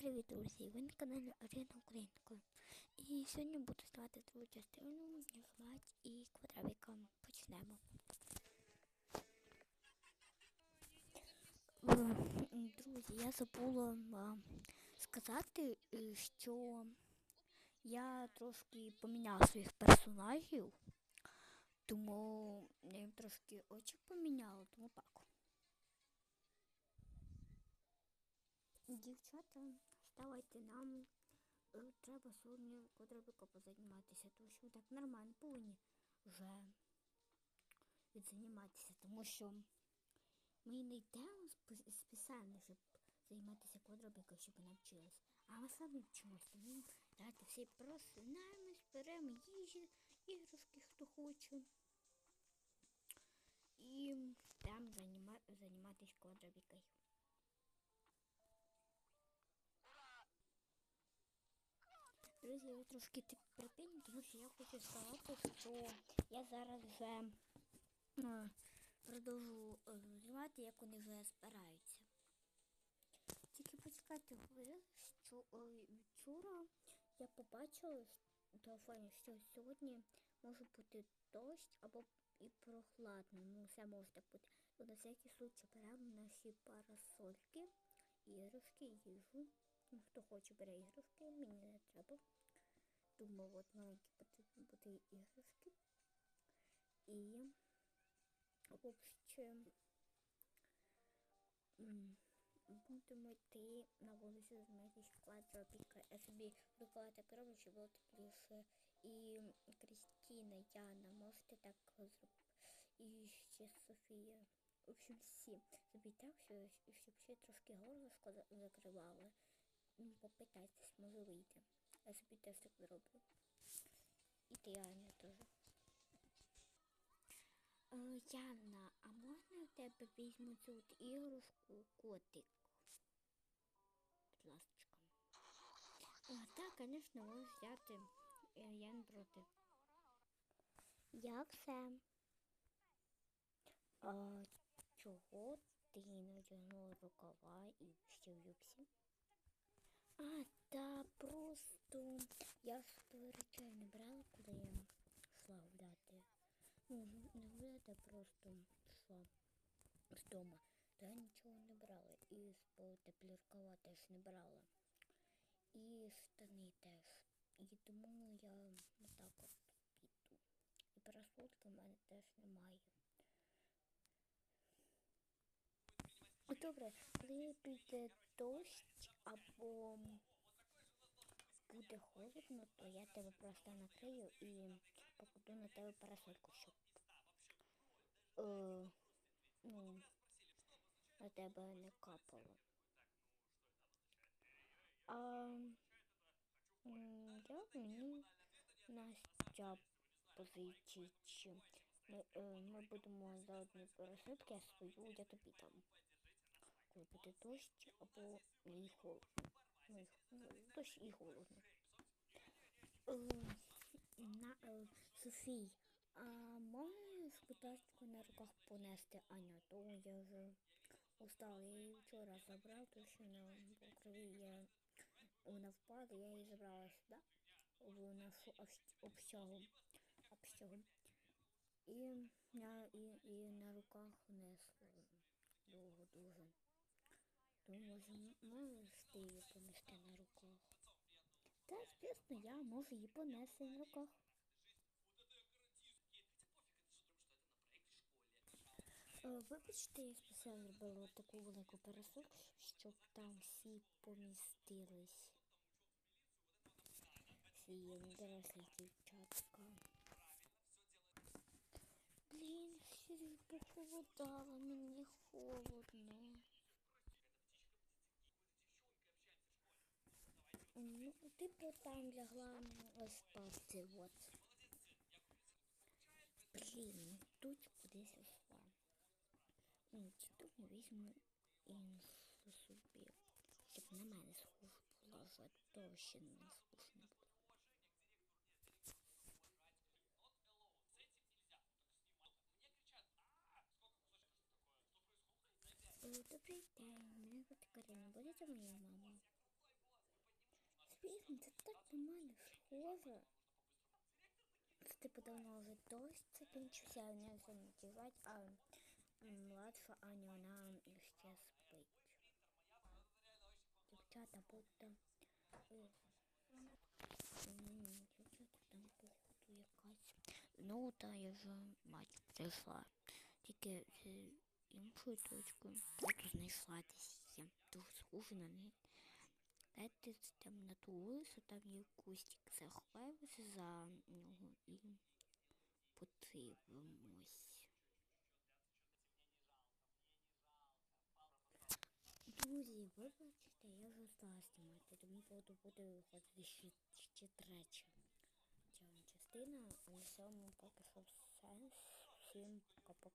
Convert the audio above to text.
Привіт, друзі! Ви на каналі Арина Українка. І сьогодні буду ставити другу частину Гмать і квадравіка. Почнемо. Е, Друзі, я забула вам сказати, е, що я трошки поміняв своїх персонажів, тому я їм трошки очі поміняла, тому так. Дівчата, ставайте нам. е, Треба сьогодні квадробіка позайматися, тому що ми так нормально повинні вже відзайматися, тому що ми не йдемо спеціально, щоб займатися квадробікою, щоб ви навчились. А ми самі вчимось, тому давайте всі просинаємось, беремо їжі, іграшки, хто хоче. І там займатися Друзі, ви трошки так припиніть, тому що я хочу сказати, що я зараз вже е, продовжу е, знімати, як вони вже збираються. Тільки почекайте що е, вчора я побачила в телефоні, що сьогодні може бути дощ або і прохладно. Ну, все може так бути. То на всякий случай беремо наші парасольки, іграшки, їжу. Ну, хто хоче бере іграшки, мені не треба. Думаю, от маленькі потрібні бути іграшки. І в общем м, будемо йти на вулицю займатися квадробіка. Я собі рукава так роблю, щоб було тепліше. І Крістіна, Яна, можете так зробити. І ще Софія. В общем, всі. Зробіть так, що- щоб ще трошки горлышко за- закривали. Ну, попитайтесь, може вийде. Я собі теж так зроблю. І Аня, теж. Е, Яна, а можна в тебе візьму цю от іграшку котик? Будь ласка. Е, Так, звісно, можеш взяти. Е, Я не проти. Як все? А, чого ти не одягнула рукава і ще в юбсі? А, та просто я ж речей не брала, коли я йшла гуляти. Ну, не гуляти, а просто йшла з дому. То я нічого не брала. І з рукава теж не брала. І штани теж. І тому я отак от піду. І парасольки в мене теж немає. Добре, коли дощ або буде холодно, то я тебе просто накрию і покладу на тебе парасольку, щоб е, ну, на тебе не капало. А я мені Настя позичить. Ми, е, ми будемо за одні парасольки, а свою я тобі дам. Коли буде дощ або і холодно. Ну, ну, дощ і холодно. Е, на, е, Софій, а можеш, будь на руках понести Аню, то я вже устала. Я її вчора забрав, тому що на крові я вона впала, я її забрала сюди, в нашу общагу. общагу. І, і, і на руках несла довго дуже. Тому може, м- можеш ти її понести на руках. Та, звісно, я можу її понести на руках. Е, Вибачте, я спеціально зробила таку велику парасольку, щоб там всі помістились. Всі дорослі дівчатка. Блін, сірі похолодало, мені холодно. Ну, ти там лягла ось спати, от. Блін, тут кудись ушла. Чи то візьму іншу собі, щоб на мене схожа була, вже то ще не була. Е, Добрий день, мене звати Карина, будете моєю мамою? Це так на мене схоже. Це типу давно вже дощ закінчився, а не замітівати, а м, младша Аня, вона ще спить. Дівчата, будьте. е, м, Дівчата, там походу якась. Ну, та я вже мать прийшла. Тільки з іншою точкою. Тут знайшла десь. Я дуже схожа на неї. Дайте там на ту вулицю, там є кустик. Заховаємося за нього і подивимось. Друзі, вибачте, я вже стала знімати, тому буду буде виходити ще, ще третя частина, а на цьому поки що все. Всім пока-пока.